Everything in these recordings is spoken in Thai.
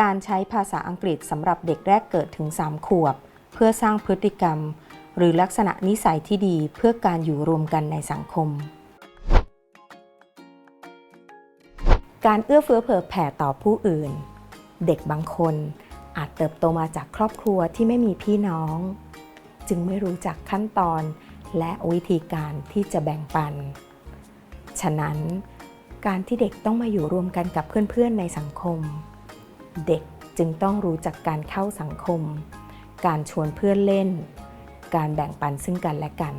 การใช้ภาษาอังกฤษสำหรับเด็กแรกเกิดถึง 3 ขวบ เพื่อสร้างพฤติกรรม หรือลักษณะนิสัยที่ดีเพื่อการอยู่รวมกันในสังคม การเอื้อเฟื้อเผื่อแผ่ต่อผู้อื่น เด็กบางคนอาจเติบโตมาจากครอบครัวที่ไม่มีพี่น้อง จึงไม่รู้จักขั้นตอนและวิธีการที่จะแบ่งปัน ฉะนั้น การที่เด็กต้องมาอยู่รวมกันกับเพื่อนๆในสังคม เด็กจึงต้องรู้จักการเข้าสังคม การชวนเพื่อนเล่น การแบ่งปันซึ่งกันและกัน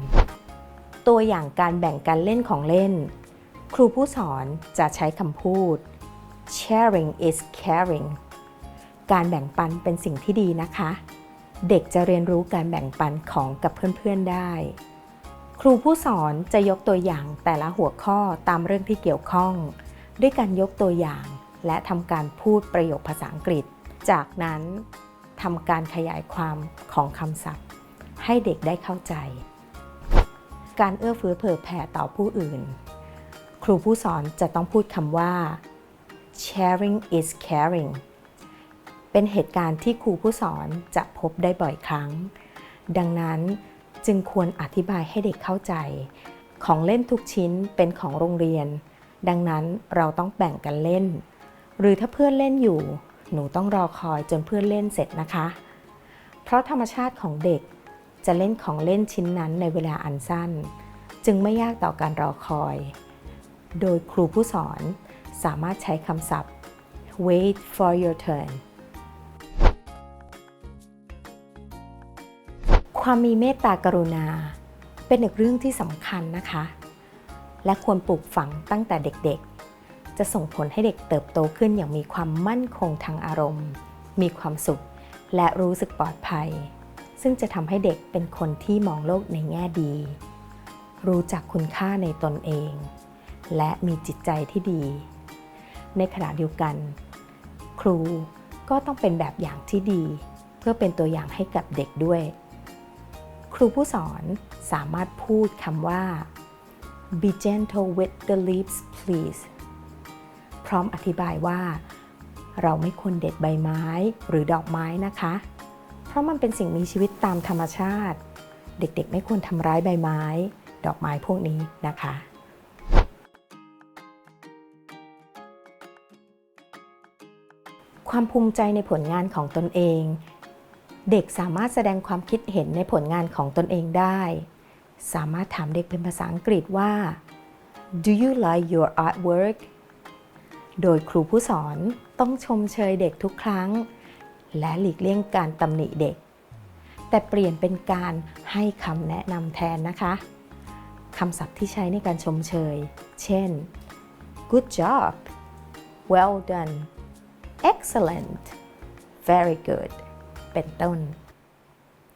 ตัวอย่างการแบ่งการเล่นของเล่น ครูผู้สอนจะใช้คำพูด sharing is caring การแบ่งปันเป็นสิ่งที่ดีนะคะ เด็กจะเรียนรู้การแบ่งปันของกับเพื่อนๆได้ ครูผู้สอนจะยกตัวอย่างแต่ละหัวข้อตามเรื่องที่เกี่ยวข้อง ด้วยการยกตัวอย่าง และทำการพูดประโยคภาษาอังกฤษ จากนั้นทำการขยายความของคำศัพท์ ให้เด็กได้เข้าใจ การเอื้อเฟื้อเผื่อแผ่ต่อผู้อื่น ครูผู้สอนจะต้องพูดคำว่า sharing is caring เป็นเหตุการณ์ที่ครูผู้สอนจะพบได้บ่อยครั้ง ดังนั้นจึงควรอธิบายให้เด็กเข้าใจ ของเล่นทุกชิ้นเป็นของโรงเรียน ดังนั้นเราต้องแบ่งกันเล่น หรือถ้าเพื่อนเล่นอยู่ หนูต้องรอคอยจนเพื่อนเล่นเสร็จนะคะ เพราะธรรมชาติของเด็กจะเล่นของเล่นชิ้นนั้นในเวลาอันสั้น จึงไม่ยากต่อการรอคอย โดยครูผู้สอนสามารถใช้คำศัพท์ wait for your turn ความมีเมตตากรุณา เป็นอีกเรื่องที่สำคัญนะคะ และควรปลูกฝังตั้งแต่เด็กๆ จะส่งผลให้เด็กเติบโตขึ้นอย่างมีความมั่นคงทางอารมณ์ มีความสุข และรู้สึกปลอดภัย ซึ่งจะทำให้เด็กเป็นคนที่มองโลกในแง่ดี รู้จักคุณค่าในตนเอง และมีจิตใจที่ดี ในขณะเดียวกัน ครูก็ต้องเป็นแบบอย่างที่ดี เพื่อเป็นตัวอย่างให้กับเด็กด้วย ครูผู้สอนสามารถพูดคำว่า be gentle with the leaves please พร้อมอธิบายว่า เราไม่ควรเด็ดใบไม้หรือดอกไม้นะคะ เพราะมันเป็นสิ่งมีชีวิตตามธรรมชาติ เด็กๆ ไม่ควรทำร้ายใบไม้ ดอกไม้พวกนี้นะคะความภูมิใจในผลงานของตนเอง เด็กสามารถแสดงความคิดเห็นในผลงานของตนเองได้ สามารถถามเด็กเป็นภาษาอังกฤษว่า Do you like your artwork โดยครูผู้สอนต้องชมเชยเด็กทุกครั้ง และหลีกเลี่ยงการตำหนิเด็ก แต่เปลี่ยนเป็นการให้คำแนะนำแทนนะคะคำศัพท์ที่ใช้ในการชมเชย เช่น good job well done excellent very good เป็นต้น